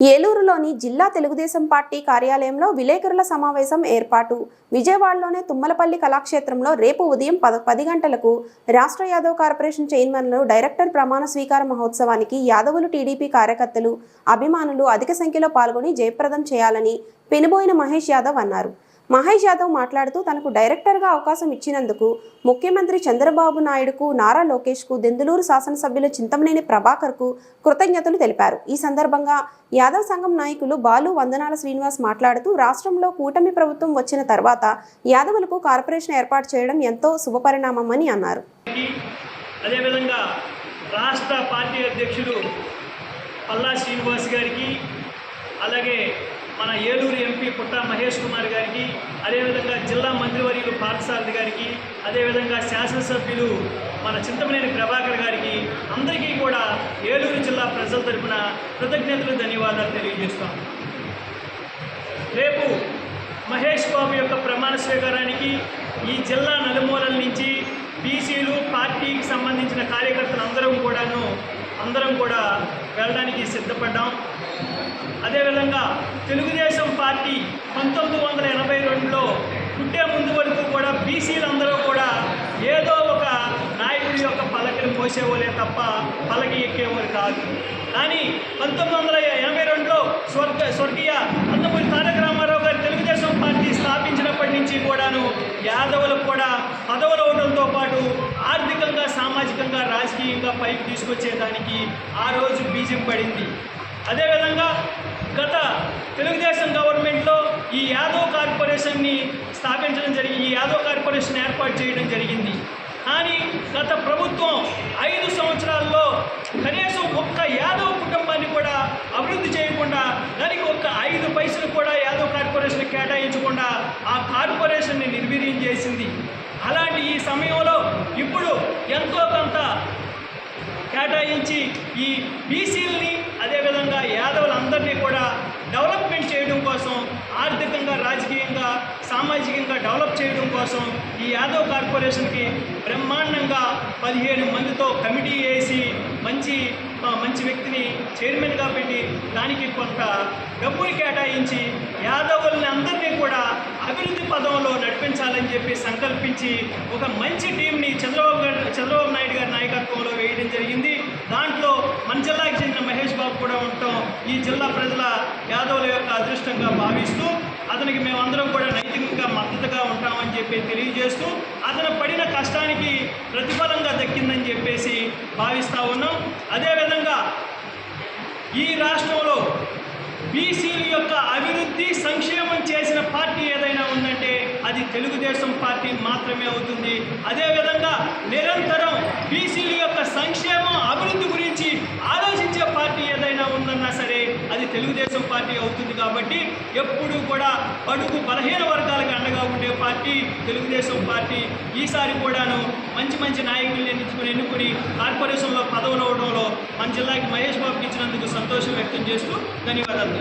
ఏలూరులోని జిల్లా తెలుగుదేశం పార్టీ కార్యాలయంలో విలేకరుల సమావేశం ఏర్పాటు. విజయవాడలోని తుమ్మలపల్లి కళాక్షేత్రంలో రేపు ఉదయం పద పది గంటలకు రాష్ట్ర యాదవ్ కార్పొరేషన్ చైర్మన్లు డైరెక్టర్ ప్రమాణ స్వీకార మహోత్సవానికి యాదవులు టీడీపీ కార్యకర్తలు అభిమానులు అధిక సంఖ్యలో పాల్గొని జయప్రదం చేయాలని పెనుబోయిన మహేష్ యాదవ్ అన్నారు. మహేష్ యాదవ్ మాట్లాడుతూ తనకు డైరెక్టర్గా అవకాశం ఇచ్చినందుకు ముఖ్యమంత్రి చంద్రబాబు నాయుడుకు నారా లోకేష్కు దెందులూరు శాసనసభ్యులు చింతమనేని ప్రభాకర్కు కృతజ్ఞతలు తెలిపారు. ఈ సందర్భంగా యాదవ్ సంఘం నాయకులు బాలు వందనాల శ్రీనివాస్ మాట్లాడుతూ రాష్ట్రంలో కూటమి ప్రభుత్వం వచ్చిన తర్వాత యాదవులకు కార్పొరేషన్ ఏర్పాటు చేయడం ఎంతో శుభపరిణామమని అన్నారు. అదేవిధంగా రాష్ట్ర పార్టీ అధ్యక్షుడు పల్లా శ్రీనివాస్ గారికి అలాగే మన ఏలూరు ఎంపీ పుట్ట మహేష్ కుమార్ గారికి అదేవిధంగా జిల్లా మంత్రివర్యులు పార్థసారథి గారికి అదేవిధంగా శాసనసభ్యులు మన చింతమనేని ప్రభాకర్ గారికి అందరికీ కూడా ఏలూరు జిల్లా ప్రజల తరపున కృతజ్ఞతలు ధన్యవాదాలు తెలియజేస్తాం. రేపు మహేష్ బాబు యొక్క ప్రమాణ స్వీకారానికి ఈ జిల్లా నలుమూలల నుంచి బీసీలు పార్టీకి సంబంధించిన కార్యకర్తలు అందరం కూడా వెళ్ళడానికి సిద్ధపడ్డాం. అదేవిధంగా తెలుగుదేశం పార్టీ పంతొమ్మిది వందల ఎనభై రెండులో పుట్టే ముందు వరకు కూడా బీసీలందరూ కూడా ఏదో ఒక నాయకుడి యొక్క పలకలు మోసేవాళ్ళే తప్ప పలకి ఎక్కేవారు కాదు. కానీ పంతొమ్మిది వందల ఎనభై రెండులో స్వర్గ స్వర్గీయ అన్నపూరి తారక రామారావు గారు తెలుగుదేశం పార్టీ స్థాపించినప్పటి నుంచి కూడాను యాదవులకు కూడా పదవులు అవడంతో పాటు ఆర్థికంగా సామాజికంగా రాజకీయంగా పైకి తీసుకొచ్చేదానికి ఆ రోజు బీజం పడింది. అదేవిధంగా గత తెలుగుదేశం గవర్నమెంట్లో ఈ యాదవ్ కార్పొరేషన్ని స్థాపించడం జరిగింది ఈ యాదవ్ కార్పొరేషన్ ఏర్పాటు చేయడం జరిగింది. కానీ గత ప్రభుత్వం ఐదు సంవత్సరాల్లో కనీసం ఒక్క యాదవ్ కుటుంబాన్ని కూడా అభివృద్ధి చేయకుండా దానికి ఒక్క ఐదు పైసలు కూడా యాదవ్ కార్పొరేషన్ కేటాయించకుండా ఆ కార్పొరేషన్ని నిర్వీర్యం చేసింది. అలాంటి ఈ సమయంలో ఇప్పుడు ఎంతో కేటాయించి ఈ బీసీలని అదేవిధంగా యాదవులందరినీ కూడా డెవలప్మెంట్ చేయడం కోసం ఆర్థికంగా రాజకీయంగా సామాజికంగా డెవలప్ చేయడం కోసం ఈ యాదవ్ కార్పొరేషన్కి బ్రహ్మాండంగా పదిహేను మందితో కమిటీ వేసి మంచి మంచి వ్యక్తిని చైర్మన్గా పెట్టి దానికి కొంత డబ్బులు కేటాయించి యాదవుల్ని అందరినీ కూడా అభివృద్ధి పదంలో నడిపించాలని చెప్పి సంకల్పించి ఒక మంచి టీంని చంద్ర గారు చంద్రబాబు నాయుడు గారి నాయకత్వంలో వేయడం జరిగింది దాంట్లో మన జిల్లాకి చెందిన మహేష్ బాబు కూడా ఉండటం ఈ జిల్లా ప్రజల యాదవుల యొక్క అదృష్టంగా భావిస్తూ అతనికి మేమందరం కూడా నైతికంగా మద్దతుగా ఉంటామని చెప్పి తెలియజేస్తూ అతను పడిన కష్టానికి ప్రతిఫలంగా దక్కిందని చెప్పేసి భావిస్తూ ఉన్నాం. అదేవిధంగా ఈ రాష్ట్రంలో బీసీల యొక్క అభివృద్ధి సంక్షేమం చేసిన పార్టీ ఏదైనా ఉందంటే అది తెలుగుదేశం పార్టీ మాత్రమే అవుతుంది. అదేవిధంగా నిరంతరం బీసీల యొక్క సంక్షేమం అభివృద్ధి గురించి ఆలోచించే పార్టీ ఏదైనా ఉందన్నా సరే అది తెలుగుదేశం పార్టీ అవుతుంది కాబట్టి ఎప్పుడూ కూడా పడుగు బలహీన వర్గాలకు అండగా ఉండే పార్టీ తెలుగుదేశం పార్టీ ఈసారి కూడాను మంచి మంచి నాయకుల్ని ఎన్నించుకుని ఎన్నుకుని కార్పొరేషన్లో పదవులు అవడంలో మన జిల్లాకి మహేష్ బాబుకి ఇచ్చినందుకు సంతోషం వ్యక్తం చేస్తూ ధన్యవాదాలు.